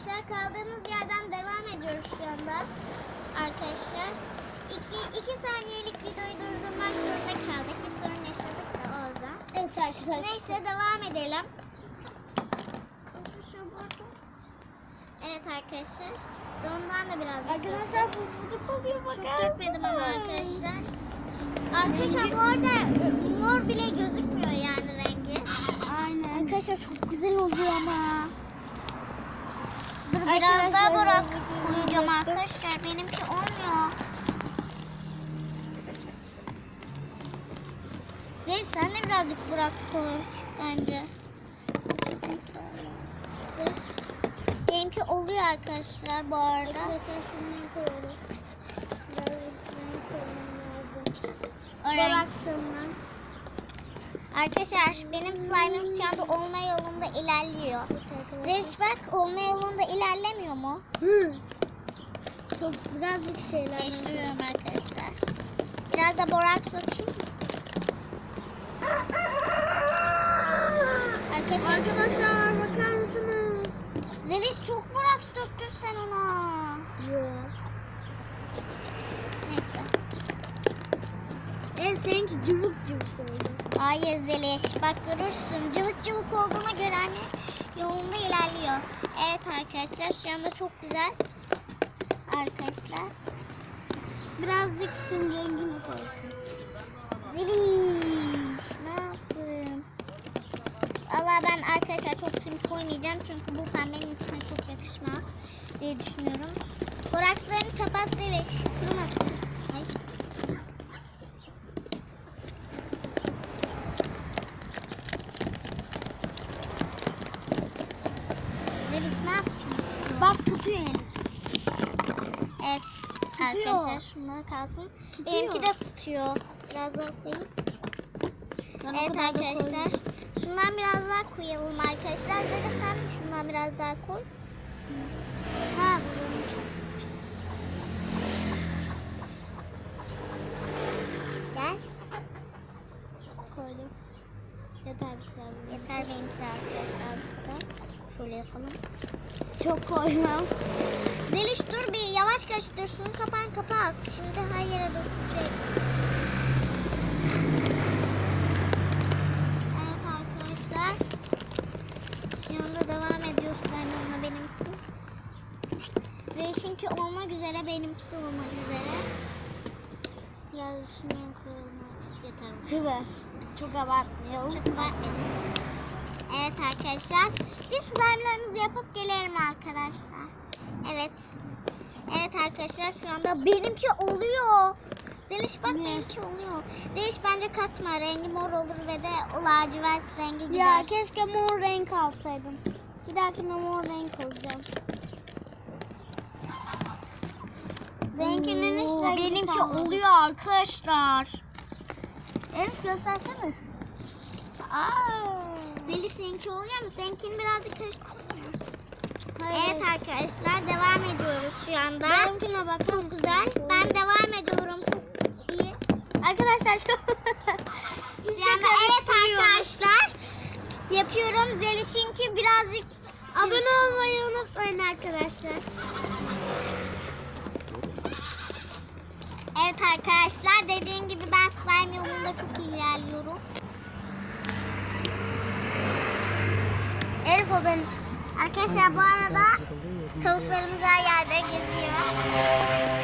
arkadaşlar kaldığımız yerden devam ediyoruz şu anda. Arkadaşlar iki, iki saniyelik videoyu durdurmak zorunda kaldık. Bir sorun yaşadık da o yüzden. Evet arkadaşlar. Neyse devam edelim. Evet arkadaşlar. Ondan da biraz Arkadaşlar bu fıtık oluyor çok bakar dökmedim ama mısınız? arkadaşlar. Arkadaşlar bu arada mor bile gözükmüyor yani rengi. Aynen. Arkadaşlar çok güzel oluyor ama. Biraz daha borak ben- koyacağım arkadaşlar. Benimki olmuyor. Zeynep sen de birazcık borak koy bence. Benimki oluyor arkadaşlar bu arada. Arkadaşlar şundan koyalım. Birazcık lazım. Orange. Arkadaşlar benim slime'ım şu anda olma yolunda ilerliyor. Reis bak olma yolunda ilerlemiyor mu? Hı. Çok birazcık şeyler. Değiştiriyorum arkadaşlar. Biraz da borak sokayım. Arkadaşlar, Arkadaşlar bakar mısınız? Zeliş çok borak döktün sen ona. Yok. Neyse. Evet seninki cıvık cıvık oldu. Hayır Zeliş bak görürsün cıvık cıvık olduğuna göre hani yolunda ilerliyor. Evet arkadaşlar şu anda çok güzel. Arkadaşlar. Birazcık sim rengini koysun. Zeliş ne yaptın? Valla ben arkadaşlar çok sim koymayacağım çünkü bu pembenin içine çok yakışmaz diye düşünüyorum. Borakslarını kapat Zeliş kırmasın. Ay. Zeliş ne yaptın? Bak tutuyor henüz. Evet arkadaşlar şunlar kalsın. Tutuyor. Benimki de tutuyor. Biraz daha koyayım. Ben Evet arkadaşlar. Şundan biraz daha koyalım arkadaşlar. Zara sen de şundan biraz daha koy. Ha Gel. koydum. Yeter bu kadar. Yeter benimki arkadaşlar bu kadar. Şöyle yapalım. Çok koymam. Zeliş dur bir yavaş karıştır. Şunu kapağını kapat. Şimdi her yere dökecek. Evet arkadaşlar. Yanında devam ediyor onunla benimki. Zeliş'inki olmak üzere benimki de olmak üzere. Biraz şundan koyalım. Yeter. bu. Kıver. Çok abartmayalım. Çok abartmayalım. Evet arkadaşlar. Biz slime'larımızı yapıp gelelim arkadaşlar. Evet. Evet arkadaşlar şu anda benimki oluyor. Deliş bak Ne? benimki oluyor. Deliş bence katma. Rengi mor olur ve de o lacivert rengi gider. Ya keşke mor renk alsaydım. Bir dahakine mor renk alacağım. Benimkinin Oo, rengi benimki kalmadı. oluyor arkadaşlar. Elif göstersene. Aa. Deliş seninki oluyor mu? Seninkini birazcık karıştırayım mı? Evet arkadaşlar devam ediyoruz şu anda. Benimkine bak. Çok güzel. Ben devam ediyorum. Çok iyi. Arkadaşlar. Şu anda evet arkadaşlar. Yapıyorum. Zeliş'inki birazcık Abone olmayı unutmayın arkadaşlar. Evet arkadaşlar dediğim gibi ben slime yolunda çok iyi ilerliyorum. Elif o ben. Arkadaşlar bu arada tavuklarımız her yerde geziyor.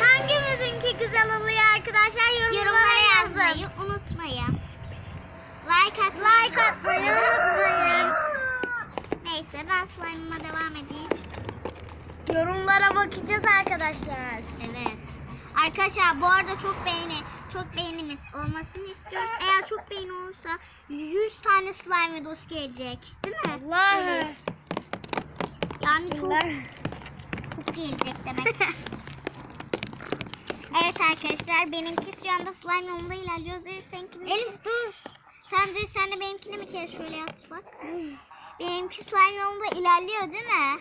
Hangimizinki güzel oluyor arkadaşlar yorumlara, Yorumlara yazın. yazmayı unutmayın. Like atmayı, Like atmayı unutmayın. Neyse ben slime'ıma devam edeyim. Yorumlara bakacağız arkadaşlar. Evet. Arkadaşlar bu arada çok beğeni, çok beğenimiz olmasını istiyoruz. Eğer çok beğeni olursa 100 tane slime videosu gelecek. Değil mi? Allah. Evet. Yani çok, çok gelecek demek. evet arkadaşlar benimki şu anda slime yolunda ilerliyor. Zehir seninki mi? Elif dur. Sen de sen de benimkini bir kere şöyle yap bak. Benimki slime yolunda ilerliyor değil mi?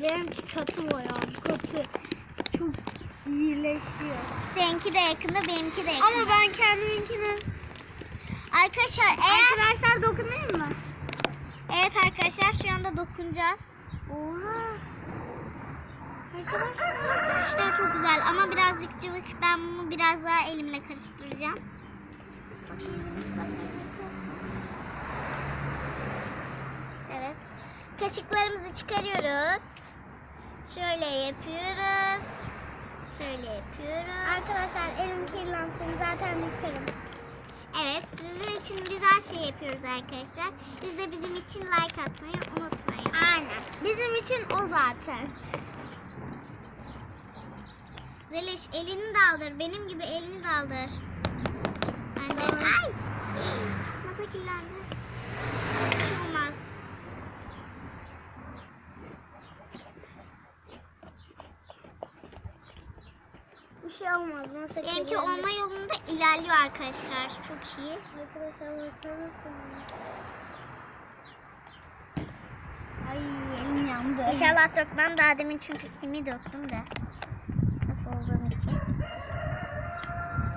Benimki katı bayağı katı. Çok iyileşiyor. Seninki de yakında benimki de yakında. Ama ben kendiminkini... Arkadaşlar eğer Arkadaşlar dokunayım mı? Evet arkadaşlar şu anda dokunacağız. Oha. Arkadaşlar işte çok güzel ama birazcık cıvık. Ben bunu biraz daha elimle karıştıracağım. Islak elim, ıslak elim. Evet. Kaşıklarımızı çıkarıyoruz. Şöyle yapıyoruz. Şöyle yapıyoruz. Arkadaşlar elim kirlensin zaten yıkarım. Evet, sizin için biz her şeyi yapıyoruz arkadaşlar. Siz de bizim için like atmayı unutmayın. Aynen. Bizim için o zaten. Zeliş elini daldır. Benim gibi elini daldır. Ben de... Tamam. Ay! Masa kirlendi. Bir şey olmaz. Bir şey olmaz. Masa Benimki olma yolunda ilerliyor arkadaşlar. Çok iyi. Arkadaşlar bakar mısınız? Ay elim yandı. İnşallah dökmem daha demin çünkü simi döktüm de. Saf olduğum için.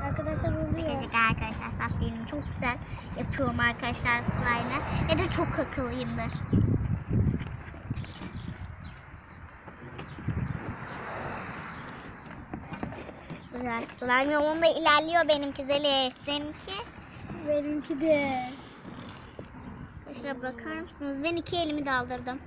Arkadaşlar oluyor. Şaka arkadaşlar saf değilim. Çok güzel yapıyorum arkadaşlar slime'ı. Ve de çok akıllıyımdır. Güzel. Slime yolunda ilerliyor benimki Zeliş. Seninki? Benimki de. Arkadaşlar bakar mısınız? Ben iki elimi daldırdım.